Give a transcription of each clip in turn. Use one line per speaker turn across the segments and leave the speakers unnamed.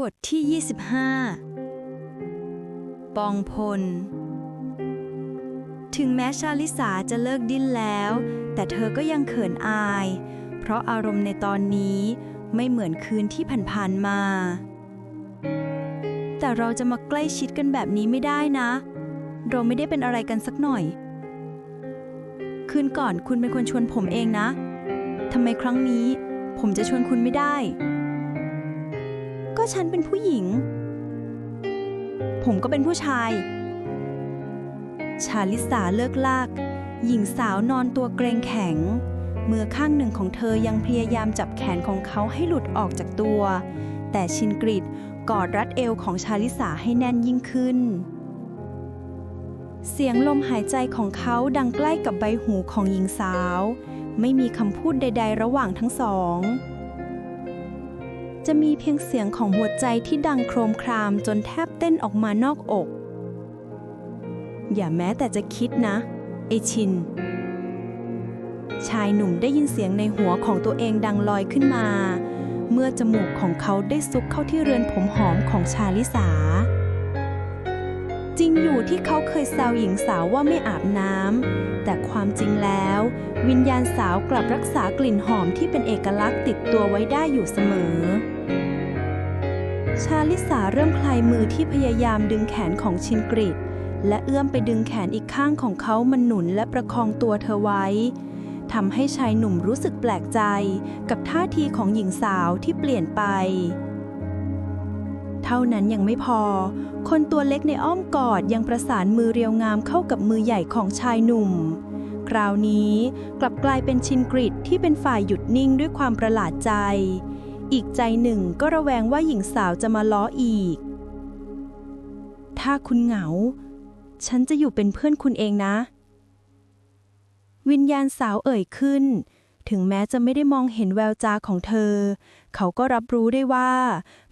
บทที่ 25 ปองพล ถึงแม้ชาลิสาจะเลิกดิ้นแล้ว แต่เธอก็ยังเขินอาย เพราะอารมณ์ในตอนนี้ไม่เหมือนคืนที่ผ่านๆมา แต่เราจะมาใกล้ชิดกันแบบนี้ไม่ได้นะ เราไม่ได้เป็นอะไรกันสักหน่อย คืนก่อนคุณเป็นคนชวนผมเองนะทำไมครั้งนี้ ผมจะชวนคุณไม่ได้ ก็ฉันเป็นผู้หญิง ผมก็เป็นผู้ชาย ชาลิสาเลิกลาก หญิงสาวนอนตัวเกรงแข็ง มือข้างหนึ่งของเธอยังพยายามจับแขนของเขาให้หลุดออกจากตัว แต่ชินกริดกอดรัดเอวของชาลิสาให้แน่นยิ่งขึ้น เสียงลมหายใจของเขาดังใกล้กับใบหูของหญิงสาว ไม่มีคำพูดใด ๆ ระหว่างทั้งสอง จะมีเพียงเสียงของหัวใจที่ดังโครมครามจนแทบเต้นออกมานอกอก อย่าแม้แต่จะคิดนะ ไอชิน ชายหนุ่มได้ยินเสียงในหัวของตัวเองดังลอยขึ้นมา เมื่อจมูกของเขาได้ซุกเข้าที่เรือนผมหอมของชาลิสา จริงอยู่ที่เขาเคยแซวหญิงสาวว่าไม่อาบน้ำแต่ความจริงแล้ว วิญญาณสาวกลับรักษากลิ่นหอมที่เป็นเอกลักษณ์ติดตัวไว้ได้อยู่เสมอ ชาลิสาเริ่มคลายมือที่พยายามดึงแขนของชินกริดและเอื้อมไปดึงแขนอีกข้างของเขามันหนุนและประคองตัวเธอไว้ทำให้ชายหนุ่มรู้สึกแปลกใจ กับท่าทีของหญิงสาวที่เปลี่ยนไป เท่านั้นยังไม่พอ คนตัวเล็กในอ้อมกอดยังประสานมือเรียวงามเข้ากับมือใหญ่ของชายหนุ่ม คราวนี้กลับกลายเป็นชินกริดที่เป็นฝ่ายหยุดนิ่งด้วยความประหลาดใจ อีกใจหนึ่งก็ระแวงว่าหญิงสาวจะมาล้ออีก ถ้าคุณเหงา ฉันจะอยู่เป็นเพื่อนคุณเองนะ วิญญาณสาวเอ่ยขึ้น ถึงแม้จะไม่ได้มองเห็นแววจาของเธอ เขาก็รับรู้ได้ว่า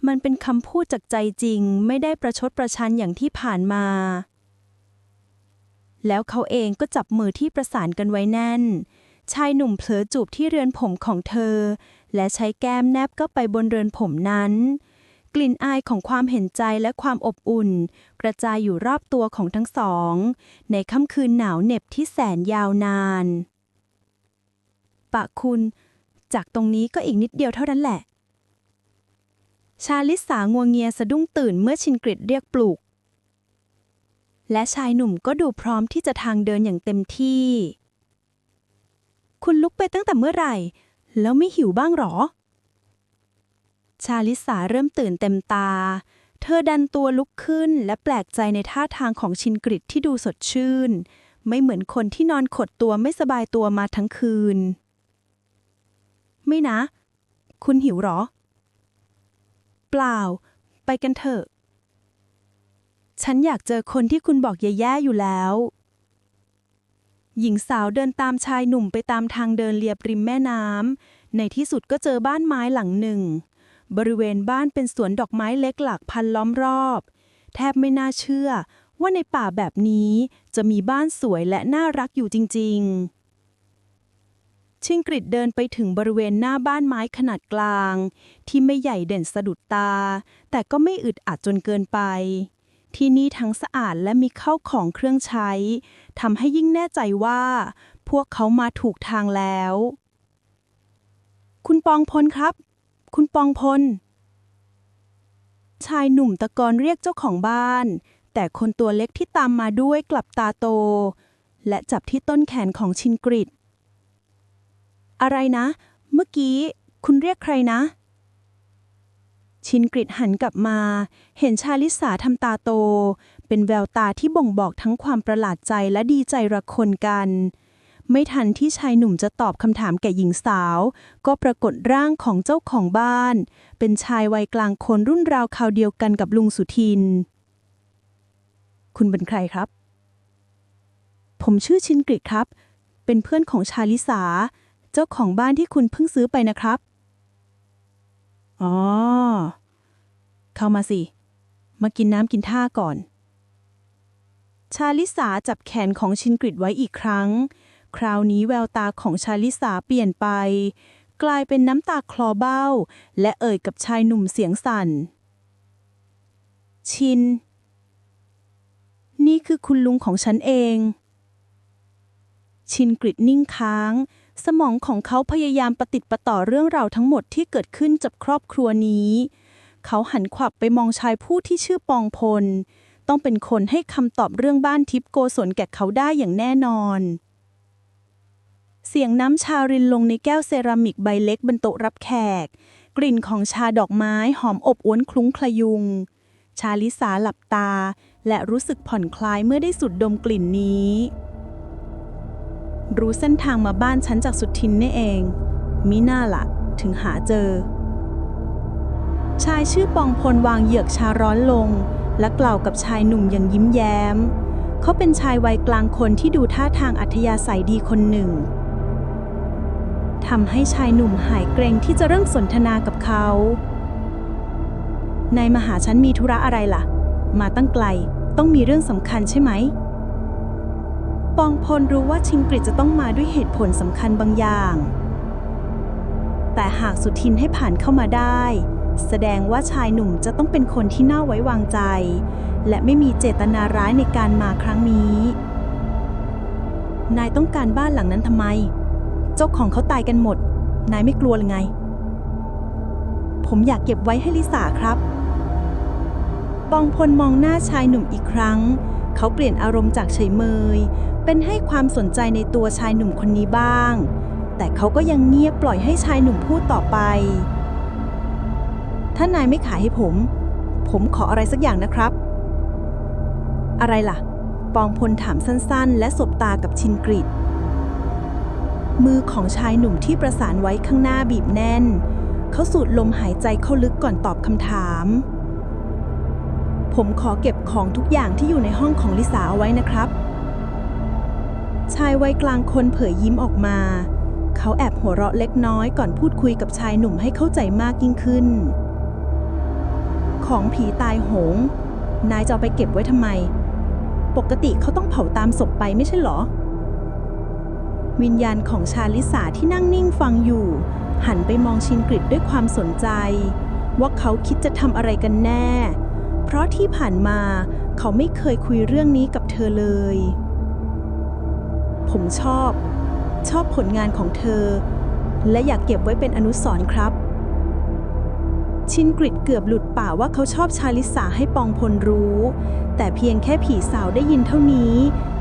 มันเป็นคำพูดจากใจจริง ไม่ได้ประชดประชันอย่างที่ผ่านมาแล้วเขาเองก็จับมือที่ประสานกันไว้แน่น ชายหนุ่มเผลอจูบที่เรือนผมของเธอ และใช้แก้มแนบก็ไปบนเรือนผมนั้น กลิ่นอายของความเห็นใจและความอบอุ่น กระจายอยู่รอบตัวของทั้งสอง ในค่ำคืนหนาวเหน็บที่แสนยาวนาน ปะคุณ จากตรงนี้ก็อีกนิดเดียวเท่านั้นแหละ ชาลิสางวงเงียสะดุ้งตื่นเมื่อชินกริดเรียกปลุกและชายหนุ่มก็ดูพร้อมที่จะทางเดินอย่างเต็มที่ คุณลุกไปตั้งแต่เมื่อไหร่ แล้วไม่หิวบ้างหรอ ชาลิสาเริ่มตื่นเต็มตา เธอดันตัวลุกขึ้นและแปลกใจในท่าทางของชินกริดที่ดูสดชื่น ไม่เหมือนคนที่นอนขดตัวไม่สบายตัวมาทั้งคืน ไม่นะ คุณหิวหรอ เปล่า ไปกันเถอะ ฉันอยากเจอคนที่คุณบอกแย่ๆอยู่แล้ว หญิงสาวเดินตามชายหนุ่มไปตามทางเดินเลียบริมแม่น้ำ ในที่สุดก็เจอบ้านไม้หลังหนึ่ง บริเวณบ้านเป็นสวนดอกไม้เล็กหลักพันล้อมรอบ แทบไม่น่าเชื่อว่าในป่าแบบนี้จะมีบ้านสวยและน่ารักอยู่จริง ๆ ชิงกริดเดินไปถึงบริเวณหน้าบ้านไม้ขนาดกลาง ที่ไม่ใหญ่เด่นสะดุดตา แต่ก็ไม่อึดอัดจนเกินไป ที่นี่ทั้งสะอาดและมีเข้าของเครื่องใช้ทำให้ยิ่งแน่ใจว่า พวกเขามาถูกทางแล้ว คุณปองพลครับ คุณปองพล ชายหนุ่มตะโกนเรียกเจ้าของบ้าน แต่คนตัวเล็กที่ตามมาด้วยกลับตาโต และจับที่ต้นแขนของชินกริดอะไรนะ เมื่อกี้ คุณเรียกใครนะ ชินกริดหันกลับมา เห็นชาลิสาทำตาโต เป็นแววตาที่บ่งบอกทั้งความประหลาดใจและดีใจระคนกัน ไม่ทันที่ชายหนุ่มจะตอบคำถามแก่หญิงสาว ก็ปรากฏร่างของเจ้าของบ้าน เป็นชายวัยกลางคนรุ่นราวคราวเดียวกันกับลุงสุทิน คุณเป็นใครครับ ผมชื่อชินกริดครับ เป็นเพื่อนของชาลิสา เจ้าของบ้านที่คุณเพิ่งซื้อไปนะครับ อ๋อ เข้ามาสิ มากินน้ำกินท่าก่อน ชาลิสาจับแขนของชินกริดไว้อีกครั้ง คราวนี้แววตาของชาลิสาเปลี่ยนไป กลายเป็นน้ำตาคลอเบ้า และเอ่ยกับชายหนุ่มเสียงสั่น ชิน นี่คือคุณลุงของฉันเอง ชินกริดนิ่งค้าง สมองของเขาพยายามประติดประต่อเรื่องราวทั้งหมดที่เกิดขึ้นกับครอบครัวนี้ เขาหันขวับไปมองชายผู้ที่ชื่อปองพล ต้องเป็นคนให้คำตอบเรื่องบ้านทิพโกศลแก่เขาได้อย่างแน่นอน เสียงน้ำชารินลงในแก้วเซรามิกใบเล็กบนโต๊ะรับแขก กลิ่นของชาดอกไม้หอมอบอวนคลุ้งคลยุง ชาลิสาหลับตา และรู้สึกผ่อนคลายเมื่อได้สูดดมกลิ่นนี้ รู้เส้นทางมาบ้านฉันจากสุทินนี่เอง มิน่าละถึงหาเจอ ชายชื่อปองพลวางเหยือกชาร้อนลง และกล่าวกับชายหนุ่มอย่างยิ้มแย้ม เขาเป็นชายวัยกลางคนที่ดูท่าทางอัธยาศัยดีคนหนึ่งทำให้ชายหนุ่มหายเกรงที่จะเริ่มสนทนากับเขานายมาหาฉันมีธุระอะไรล่ะ มาตั้งไกล ต้องมีเรื่องสำคัญใช่ไหม ปองพลรู้ว่าชิงกฤษจะต้องมาด้วยเหตุผลสำคัญบางอย่าง แต่หากสุทินให้ผ่านเข้ามาได้ แสดงว่าชายหนุ่มจะต้องเป็นคนที่น่าไว้วางใจ และไม่มีเจตนาร้ายในการมาครั้งนี้ นายต้องการบ้านหลังนั้นทำไม เจ้าของเขาตายกันหมด นายไม่กลัวหรือไง ผมอยากเก็บไว้ให้ลิสาครับ ปองพลมองหน้าชายหนุ่มอีกครั้ง เขาเปลี่ยนอารมณ์จากเฉยเมย เป็นให้ความสนใจในตัวชายหนุ่มคนนี้บ้าง แต่เขาก็ยังเงียบปล่อยให้ชายหนุ่มพูดต่อไป ถ้านายไม่ขายให้ผม ผมขออะไรสักอย่างนะครับ อะไรล่ะ ปองพลถามสั้นๆ และสบตากับชินกริดมือของชายหนุ่มที่ประสานไว้ข้างหน้าบีบแน่น เขาสูดลมหายใจเข้าลึกก่อนตอบคำถาม ผมขอเก็บของทุกอย่างที่อยู่ในห้องของลิสาเอาไว้นะครับ ชายวัยกลางคนเผยยิ้มออกมา เขาแอบหัวเราะเล็กน้อยก่อนพูดคุยกับชายหนุ่มให้เข้าใจมากยิ่งขึ้น ของผีตายโหง นายจะเอาไปเก็บไว้ทำไม ปกติเขาต้องเผาตามศพไปไม่ใช่เหรอ วิญญาณของชาลิสาที่นั่งนิ่งฟังอยู่ หันไปมองชินกริดด้วยความสนใจ ว่าเขาคิดจะทำอะไรกันแน่ เพราะที่ผ่านมาเขาไม่เคยคุยเรื่องนี้กับเธอเลย ผมชอบ ชอบผลงานของเธอ และอยากเก็บไว้เป็นอนุสรณ์ครับ ชินกริดเกือบหลุดป่ากว่าเขาชอบชาลิสาให้ปองพลรู้ แต่เพียงแค่ผีสาวได้ยินเท่านี้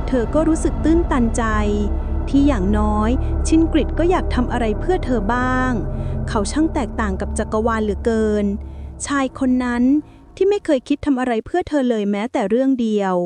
เธอก็รู้สึกตื้นตันใจที่อย่างน้อย ชินกริดก็อยากทำอะไรเพื่อเธอบ้าง เขาช่างแตกต่างกับจักรวาลเหลือเกิน ชายคนนั้น ที่ไม่เคยคิดทำอะไรเพื่อเธอเลยแม้แต่เรื่องเดียว